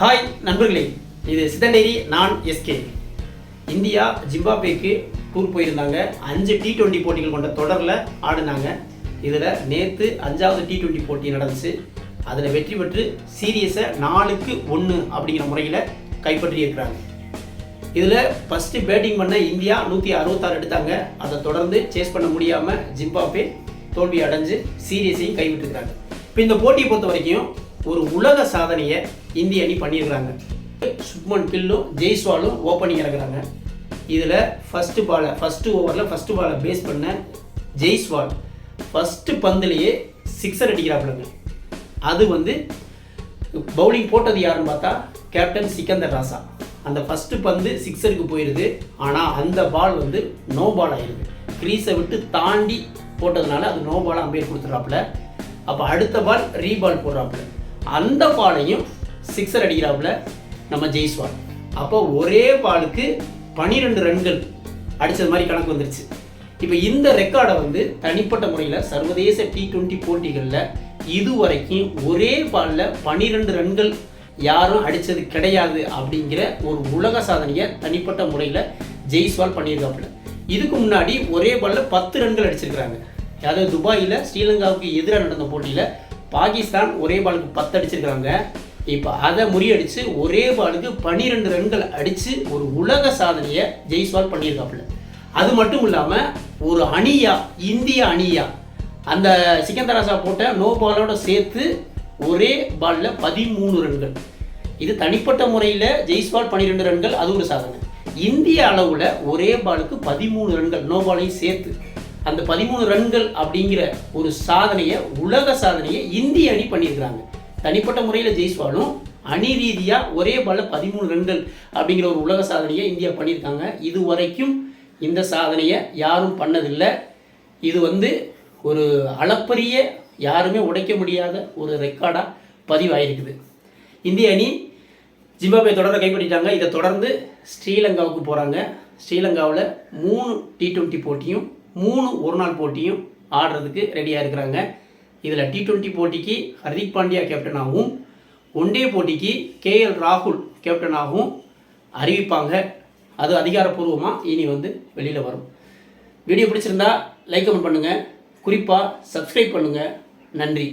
Hi நண்பர்களே. இது சிதண்டேரி நான் எஸ்கே இந்தியா ஜிம்பாப்வேக்கு டூர் போயிருந்தாங்க. அஞ்சு டி டுவெண்ட்டி போட்டிகள் கொண்ட தொடரில் ஆடினாங்க. இதில் நேற்று அஞ்சாவது டி டுவெண்ட்டி போட்டி நடந்துச்சு. அதில் வெற்றி பெற்று சீரியஸை நாலுக்கு ஒன்று அப்படிங்கிற முறையில் கைப்பற்றியிருக்கிறாங்க. இதில் ஃபஸ்ட்டு பேட்டிங் பண்ண இந்தியா நூற்றி அறுபத்தாறு எடுத்தாங்க. அதை தொடர்ந்து சேஸ் பண்ண முடியாமல் ஜிம்பாப்வே தோல்வி அடைஞ்சு சீரியஸையும் கைவிட்டுருக்காங்க இப்போ இந்த போட்டியை பொறுத்த வரைக்கும் ஒரு உலக சாதனையை இந்திய அணி பண்ணியிருக்கிறாங்க. சுப்மன் கில்லும் ஜெய்ஸ்வாலும் ஓப்பனிங் இறங்குறாங்க இதில் ஃபஸ்ட்டு பாலை ஃபஸ்ட்டு ஓவரில் ஃபஸ்ட்டு பாலை பேஸ் பண்ண ஜெய்ஸ்வால் ஃபஸ்ட்டு பந்துலேயே சிக்ஸர் அடிக்கிறாப்புலங்க. அது வந்து பவுலிங் போட்டது யாருன்னு பார்த்தா கேப்டன் சிக்கந்தர் ராசா. அந்த ஃபஸ்ட்டு பந்து சிக்ஸருக்கு போயிடுது ஆனால் அந்த பால் வந்து நோ பால் ஆயிடுது க்ரீஸை விட்டு தாண்டி போட்டதுனால அது நோ பால் அம்பேர் கொடுத்துட்றாப்புல. அப்போ அடுத்த பால் ரீபால் போடுறாப்புல. அந்த பாலையும் சிக்ஸர் அடிக்கிறாப்புல நம்ம ஜெய்ஸ்வால். அப்போ ஒரே பாலுக்கு பனிரெண்டு ரன்கள் அடித்தது மாதிரி கணக்கு வந்துருச்சு. இப்போ இந்த ரெக்கார்டை வந்து தனிப்பட்ட முறையில் சர்வதேச டி ட்வெண்ட்டி போட்டிகளில் இதுவரைக்கும் ஒரே பாலில் பனிரெண்டு ரன்கள் யாரும் அடித்தது கிடையாது அப்படிங்கிற ஒரு உலக சாதனையை தனிப்பட்ட முறையில் ஜெய்ஸ்வால் பண்ணியிருக்காப்புல. இதுக்கு முன்னாடி ஒரே பாலில் பத்து ரன்கள் அடிச்சிருக்கிறாங்க. அதாவது துபாயில் ஸ்ரீலங்காவுக்கு எதிராக நடந்த போட்டியில் பாகிஸ்தான் ஒரே பாலுக்கு பத்து அடிச்சிருக்கிறாங்க இப்போ அதை முறியடித்து ஒரே பாலுக்கு பன்னிரெண்டு ரன்கள் அடித்து ஒரு உலக சாதனையை ஜெய்ஸ்வால் பண்ணியிருக்காப்புல. அது மட்டும் இல்லாமல் ஒரு அணியா இந்திய அணியா அந்த சிக்கந்தராசா போட்ட நோ பாலோட சேர்த்து ஒரே பாலில் பதிமூணு ரன்கள். இது தனிப்பட்ட முறையில் ஜெய்ஸ்வால் பன்னிரெண்டு ரன்கள் அது ஒரு சாதனை. இந்திய அளவில் ஒரே பாலுக்கு பதிமூணு ரன்கள் நோ பாலையும் சேர்த்து. அந்த பதிமூணு ரன்கள் அப்படிங்கிற ஒரு சாதனையை உலக சாதனையை இந்திய அணி பண்ணியிருக்கிறாங்க. தனிப்பட்ட முறையில் ஜெய்ஸ்வாலும் அணி ரீதியாக ஒரே பாலில் பதிமூணு ரன்கள் அப்படிங்கிற ஒரு உலக சாதனையை இந்தியா பண்ணியிருக்காங்க. இது வரைக்கும் இந்த சாதனையை யாரும் பண்ணதில்லை. இது வந்து ஒரு அளப்பரிய யாருமே உடைக்க முடியாத ஒரு ரெக்கார்டாக பதிவாயிருக்குது. இந்திய அணி ஜிம்பாப்வே தொடர கைப்பற்றிட்டாங்க. இதை தொடர்ந்து ஸ்ரீலங்காவுக்கு போகிறாங்க ஸ்ரீலங்காவில் மூணு டி ட்வெண்ட்டி போட்டியும் மூணு ஒரு நாள் போட்டியும் ஆடுறதுக்கு ரெடியாக இருக்கிறாங்க. இதில் டி ட்வெண்ட்டி போட்டிக்கு ஹர்திக் பாண்டியா கேப்டனாகவும் ஒன்டே போட்டிக்கு கேஎல் ராகுல் கேப்டனாகவும் அறிவிப்பாங்க. அது அதிகாரப்பூர்வமாக இனி வந்து வெளியில் வரும். வீடியோ பிடிச்சிருந்தா லைக் கமெண்ட் பண்ணுங்கள் குறிப்பாக சப்ஸ்கிரைப் பண்ணுங்கள் நன்றி.